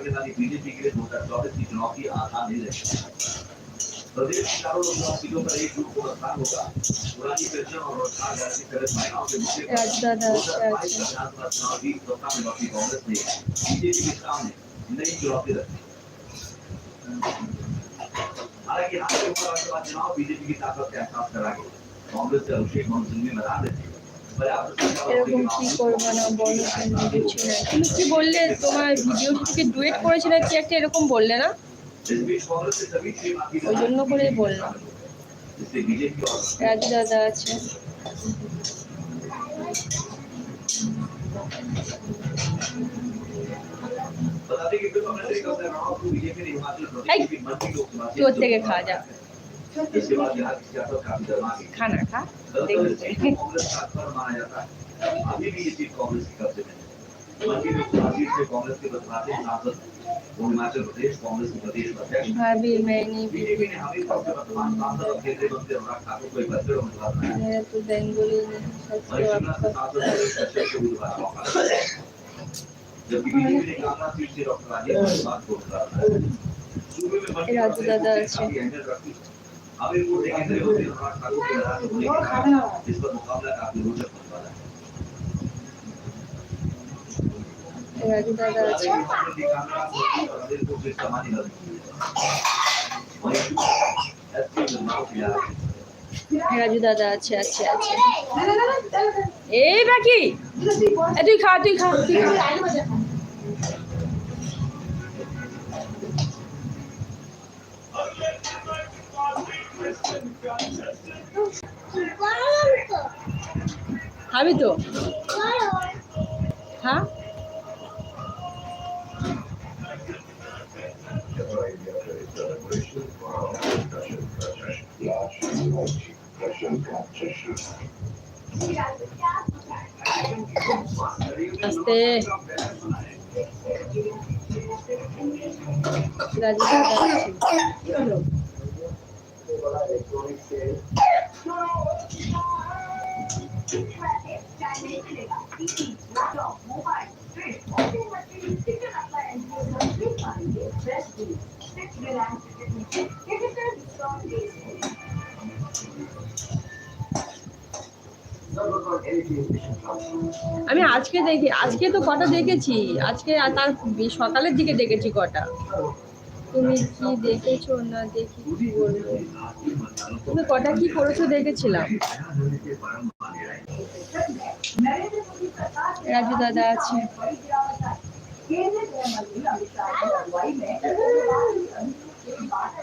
करने वाली बीजेपी के लिए दो हज़ार चौबीस की चुनौती आसान नहीं रही प्रदेश की चारों लोकसभा सीटों पर एक ग्रुप को मतदान होगा। पुरानी पेंशन और रोज़गार गारंटी सहित महिलाओं के मुद्दे पर दो हज़ार बाईस का विधानसभा चुनाव भी सत्ता में लौटी कांग्रेस ने बीजेपी के सामने नई चुनौती रखी हालाँकि यहाँ के उपराष्ट्रपति चुनाव बीजेपी की ताकत का एहसास करा गया कांग्रेस से अभिषेक मनु सिंघवी मैदान में এরকম কি করব না বলো কিছু না। তুমি কি বললে তোমার ভিডিওটিকে ডুয়েট করেছে না কি একটা, এরকম বললে না? ওই জন্য করেই বললাম। রাজু দাদা আছে। তোর থেকে খাওয়া যাক। खाना खा अभी भी ये चीज कांग्रेस की कब्जे में हिमाचल प्रदेश कांग्रेस के प्रदेश अध्यक्ष बीजेपी ने हमें सबसे वर्तमान सांसद और केंद्रीय मंत्री अनुराग ठाकुर को एक बच्चे उम्मीदवार बनाया शिमला से सांसद हरीश कश्यप को उम्मीदवार मौका जबकि बीजेपी ने कांगड़ा सीट से डॉक्टर राजेश भारद्वाज को उम्मीदवार बनाया सूबे में बनी राज्य दादा ने अच्छे। काफी अहमियत रखी। हमीरपुर से केंद्रीय मंत्री अनुराग ठाकुर के नाराज होने के कारण इस पर मुकाबला काफी रोचक होने वाला है রাজু দাদা बता আছে दें कि कांग्रेस ने कांगड़ा, मोदी और हमीरपुर से सामान्य लड़ाई की है। वहीं एसपी निर्माण किया है। রাজু দাদা আছে আছে আছে এই বাকি এ তুই খা তুই খা তুই খা খাবি তো হ্যাঁ আস্তে রাজু আমি আজকে দেখি, আজকে তো কটা দেখেছি? আজকে তার সকালের দিকে দেখেছি কটা। তুমি কি দেখেছ না দেখি কি বলব? তুমি কটা কি করেছ দেখেছিলাম। রাজু দাদা আছে না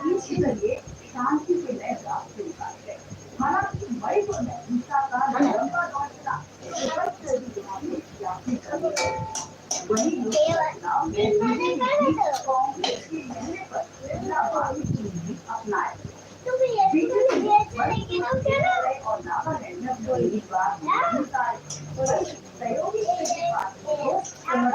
বেশি তোমার পাশে কোনো ভালো না আজ তো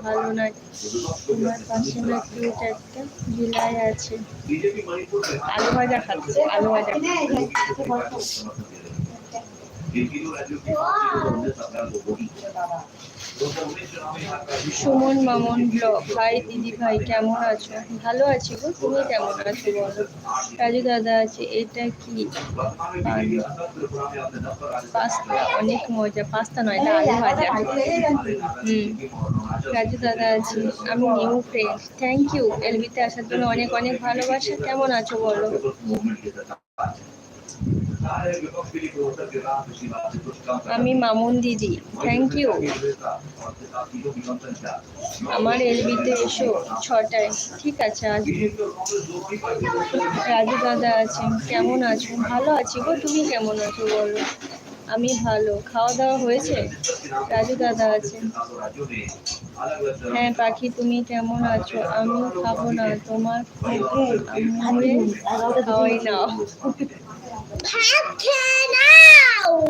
ভালো না তোমার পাশে একটা বিলাই আছে আলু ভাজা খাচ্ছে আলু ভাজা সুমন মামন ব্লগ। ভাই দিদি ভাই, কেমন আছো? ভালো আছি গো, তুমি কেমন আছো বলো? রাজু দাদা আছে, এটা কি? পাস্তা, অনেক মজা, পাস্তা নয় না আলু ভাজা। হুম, রাজু দাদা আছে, আমি নিউ ফ্রেন্ড থ্যাংক ইউ এলবিতে আসার জন্য অনেক অনেক ভালোবাসা, কেমন আছো বলো? আমি মামুন দিদি। থ্যাংক ইউ আমার এলবিতে এসো, ছটায়। ঠিক আছে, আজ রাজু দাদা আছে কেমন আছো? ভালো আছি গো, তুমি কেমন আছো বলো? আমি ভালো। খাওয়া দাওয়া হয়েছে? রাজু দাদা আছে হ্যাঁ পাখি, তুমি কেমন আছো? আমি খাব না। তোমার খাওয়াই নাও। ভাত খেয়ে নাও